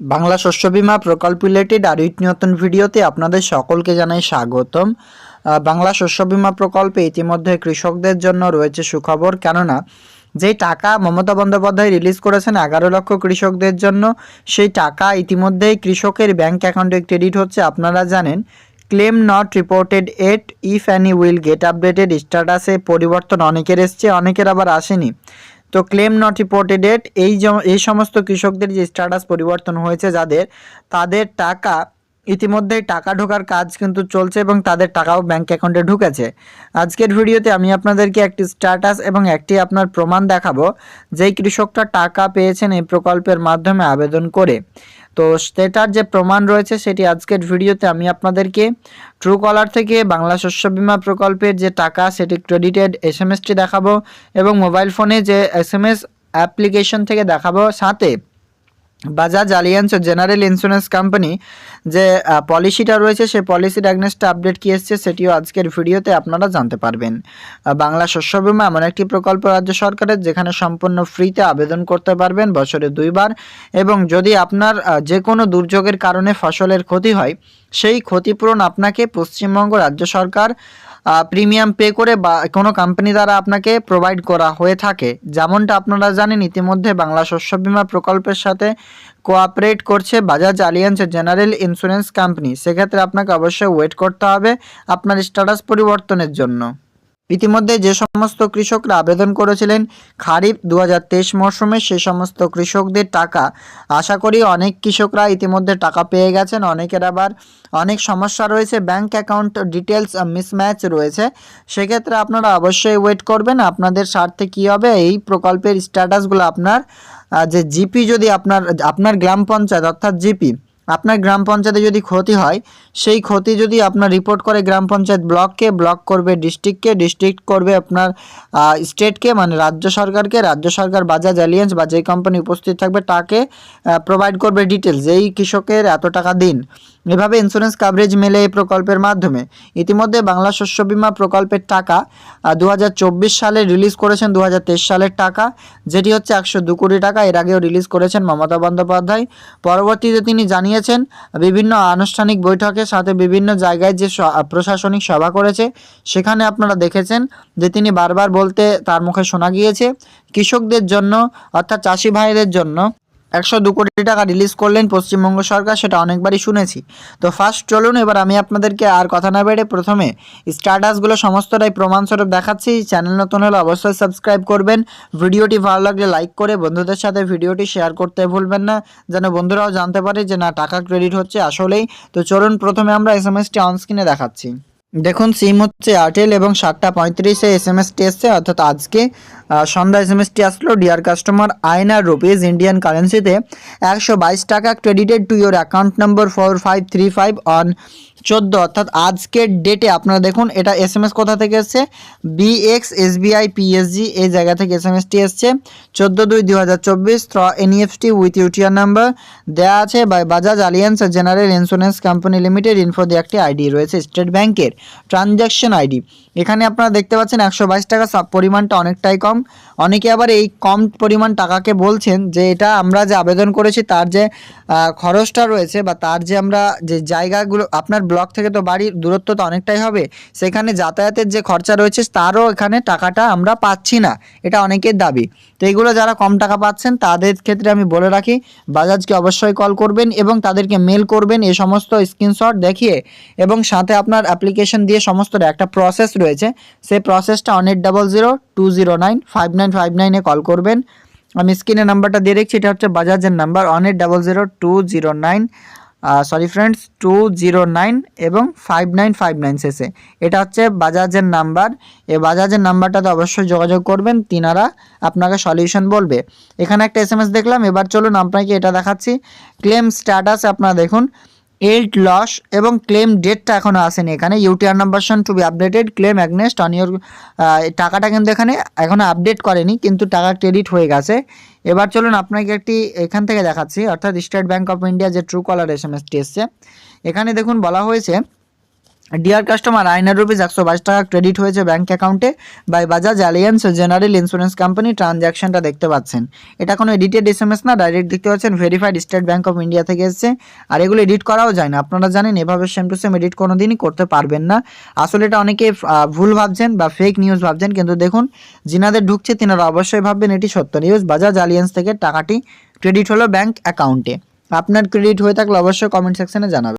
বাংলা শস্য বিমা প্রকল্প রিলেটেড আর একটি নতুন ভিডিওতে আপনাদের সকলকে জানাই স্বাগতম। বাংলা শস্য বিমা প্রকল্পে ইতিমধ্যে কৃষকদের জন্য রয়েছে সুখবর, কেননা যেই টাকা মমতা বন্দ্যোপাধ্যায় রিলিজ করেছেন এগারো লক্ষ কৃষকদের জন্য, সেই টাকা ইতিমধ্যেই কৃষকের ব্যাংক অ্যাকাউন্টে ক্রেডিট হচ্ছে। আপনারা জানেন claim not reported at if any will get updated স্ট্যাটাসে পরিবর্তন অনেকের এসছে, অনেকের আবার আসেনি। তো ক্লেম নট এট এই এই সমস্ত কৃষকদের যে স্ট্যাটাস পরিবর্তন হয়েছে যাদের, তাদের টাকা, ইতিমধ্যেই টাকা ঢোকার কাজ কিন্তু চলছে এবং তাদের টাকাও ব্যাঙ্ক অ্যাকাউন্টে ঢুকেছে। আজকের ভিডিওতে আমি আপনাদেরকে একটি স্ট্যাটাস এবং একটি আপনার প্রমাণ দেখাবো, যেই কৃষকটা টাকা পেয়েছেন এই প্রকল্পের মাধ্যমে আবেদন করে। তো সেটার যে প্রমাণ রয়েছে সেটি আজকের ভিডিওতে আমি আপনাদেরকে ট্রু কলার থেকে বাংলা শস্য বিমা প্রকল্পের যে টাকা সেটি ক্রেডিটেড এস এম এসটি দেখাবো এবং মোবাইল ফোনে যে এস এম এস অ্যাপ্লিকেশন থেকে দেখাবো, সাথে Bajaj Allianz general insurance company যে পলিসিটা রয়েছে, সেই পলিসির অ্যাগনেস্টে আপডেট কী এসছে সেটিও আজকের ভিডিওতে আপনারা জানতে পারবেন। বাংলা শস্য বীমা এমন একটি প্রকল্প রাজ্য সরকারের যেখানে সম্পূর্ণ ফ্রিতে আবেদন করতে পারবেন বছরে দুইবার এবং যদি আপনার যে কোনো দুর্যোগের কারণে ফসলের ক্ষতি হয়, সেই ক্ষতিপূরণ আপনাকে পশ্চিমবঙ্গ রাজ্য সরকার প্রিমিয়াম পে করে বা কোনো কোম্পানি দ্বারা আপনাকে প্রোভাইড করা হয়ে থাকে। যেমনটা আপনারা জানেন, ইতিমধ্যে বাংলা শস্য বীমা প্রকল্পের সাথে কোঅপারেট করছে Bajaj Allianz general insurance company সেক্ষেত্রে আপনাকে অবশ্যই ওয়েট করতে হবে আপনার স্ট্যাটাস পরিবর্তনের জন্য। ইতিমধ্যে যে সমস্ত কৃষকরা আবেদন করেছিলেন খারিফ দু হাজার তেইশ মরশুমে সেই সমস্ত কৃষকদের টাকা। আশা করি অনেক কৃষকরা ইতিমধ্যে টাকা পেয়ে গেছেন। অনেকের আবার অনেক সমস্যা রয়েছে। ব্যাংক অ্যাকাউন্ট ডিটেলস মিসম্যাচ রয়েছে। সেক্ষেত্রে আপনারা অবশ্যই ওয়েট করবেন আপনাদের স্বার্থে কী হবে। এই প্রকল্পের স্ট্যাটাসগুলো আপনার যে জিপি যদি আপনার আপনার গ্রাম পঞ্চায়েত অর্থাৎ জিপি আপনার গ্রাম পঞ্চায়েতে যদি ক্ষতি হয়, সেই ক্ষতি যদি আপনার রিপোর্ট করে গ্রাম পঞ্চায়েত ব্লককে ব্লক করবে ডিস্ট্রিক্টকে ডিস্ট্রিক্ট করবে আপনার স্টেটকে মানে রাজ্য সরকারকে, রাজ্য সরকার বাজাজ অ্যালিয়েন্স বা যেই কোম্পানি উপস্থিত থাকবে তাকে প্রোভাইড করবে ডিটেলস এই কৃষকের এত টাকা দিন। এভাবে ইন্স্যুরেন্স কাভারেজ মেলে এই প্রকল্পের মাধ্যমে। ইতিমধ্যে বাংলা শস্য বীমা প্রকল্পের টাকা দু হাজার চব্বিশ সালে রিলিজ করেছেন দু হাজার তেইশ সালের টাকা। যেটি হচ্ছে একশো কোটি টাকা, এর আগেও রিলিজ করেছেন মমতা বন্দ্যোপাধ্যায়। পরবর্তীতে তিনি জানিয়েছেন, বিভিন্ন আনুষ্ঠানিক বৈঠকে সাথে বিভিন্ন জায়গায় যে প্রশাসনিক সভা করেছে, সেখানে আপনারা দেখেছেন যে তিনি বারবার বলতে তার মুখে শোনা গিয়েছে, কৃষকদের জন্য অর্থাৎ চাষি ভাইদের জন্য একশো দু কোটি টাকা রিলিজ করলেন পশ্চিমবঙ্গ সরকার, সেটা অনেকবারই শুনেছি। তো ফার্স্ট চলুন, এবার আমি আপনাদেরকে আর কথা না বেড়ে প্রথমে স্ট্যাটাসগুলো সমস্তটাই প্রমাণস্বরূপ দেখাচ্ছি। চ্যানেল নতুন হলে অবশ্যই সাবস্ক্রাইব করবেন। ভিডিওটি ভালো লাগলে লাইক করে বন্ধুদের সাথে ভিডিওটি শেয়ার করতে ভুলবেন না, যেন বন্ধুরাও জানতে পারে যে না, টাকা ক্রেডিট হচ্ছে আসলেই। তো চলুন, প্রথমে আমরা এস এম এসটি অনস্ক্রিনে দেখাচ্ছি। দেখুন সিম হচ্ছে এয়ারটেল এবং সাতটা পঁয়ত্রিশে এস এম এসটি এসছে, অর্থাৎ আজকে সন্ধ্যা এস এম এসটি আসলো dear customer INR rupees Indian কারেন্সিতে একশো বাইশ টাকা credited to your account number four five three five on চোদ্দ। অর্থাৎ আজকের ডেটে আপনারা দেখুন, এটা এস এম এস কোথা থেকে এসছে? বিএক্স এসবিআই পিএসজি এই জায়গা থেকে এস এম এসটি এসছে। চোদ্দ দুই দু হাজার চব্বিশ through NEFT with UTR number দেওয়া আছে by Bajaj Allianz general insurance company limited info দিয়ে একটি আইডি রয়েছে স্টেট ব্যাংকের ট্রানজ্যাকশন আইডি এখানে আপনারা দেখতে পাচ্ছেন একশো বাইশ টাকা পরিমাণটা অনেকটাই কম। অনেকে আবার এই কম পরিমাণ টাকাকে বলছেন যে এটা আমরা যে আবেদন করেছি, তার যে খরচটা রয়েছে বা তার যে আমরা যে জায়গাগুলো, আপনার ব্লক থেকে তো বাড়ির দূরত্ব তো অনেকটাই হবে, সেখানে যাতায়াতের যে খরচা রয়েছে, তারও এখানে টাকাটা আমরা পাচ্ছি না। এটা অনেকের দাবি। তো এগুলো যারা কম টাকা পাচ্ছেন, তাদের ক্ষেত্রে আমি বলে রাখি, বাজাজকে অবশ্যই কল করবেন এবং তাদেরকে মেল করবেন এই সমস্ত স্ক্রিনশট দেখিয়ে এবং সাথে আপনার অ্যাপ্লিকেশন দিয়ে সমস্ত একটা প্রসেস রয়েছে। সেই প্রসেসটা one eight double zero two zero nine five nine five নাইনে কল করবেন। আমি স্ক্রিনে নাম্বারটা দিয়ে রেখেছি, এটা হচ্ছে বাজাজের number one eight double zero two zero nine sorry friends two zero nine এবং ফাইভ নাইন ফাইভ নাইন শেষে। এটা হচ্ছে বাজাজের নাম্বার। এই বাজাজের নাম্বারটাতে অবশ্যই যোগাযোগ করবেন। তিনারা আপনাকে সলিউশন বলবে। এখানে একটা এস দেখলাম। এবার চলুন, আপনাকে এটা দেখাচ্ছি। ক্লেম স্ট্যাটাস আপনারা দেখুন। এইট লস এবং ক্লেম ডেটটা এখনও আসেনি এখানে। UTR number to be updated claim against on your টাকাটা কিন্তু এখানে এখনও আপডেট করেনি, কিন্তু টাকা ক্রেডিট হয়ে গেছে। এবার চলুন আপনাকে একটি এখান থেকে দেখাচ্ছি, অর্থাৎ স্টেট ব্যাঙ্ক অফ ইন্ডিয়া যে ট্রু কলার এস এম এসটি এসছে। এখানে দেখুন বলা হয়েছে ডিয়ার কাস্টমার আইনার রুপিস একশো বাইশ টাকা ক্রেডিট হয়েছে ব্যাঙ্ক অ্যাকাউন্টে by Bajaj Allianz general insurance company ট্রানজ্যাকশনটা দেখতে পাচ্ছেন। এটা কোনো এডিটেড এস এম এস না ডাইরেক্ট দেখতে পাচ্ছেন verified state bank of India থেকে এসেছে। আর এগুলো এডিট করাও যায় না, আপনারা জানেন, এভাবে সেম টু সেম এডিট কোনো দিনই করতে পারবেন না। আসলে এটা অনেকে ভুল ভাবছেন বা ফেক নিউজ ভাবছেন, কিন্তু দেখুন, যিনাদের ঢুকছে, তিনারা অবশ্যই ভাববেন এটি সত্য নিউজ বাজাজ অ্যালিয়েন্স থেকে টাকাটি ক্রেডিট হলো ব্যাঙ্ক অ্যাকাউন্টে আপনার ক্রেডিট হয়ে থাকলে অবশ্যই কমেন্ট সেকশনে জানাবেন।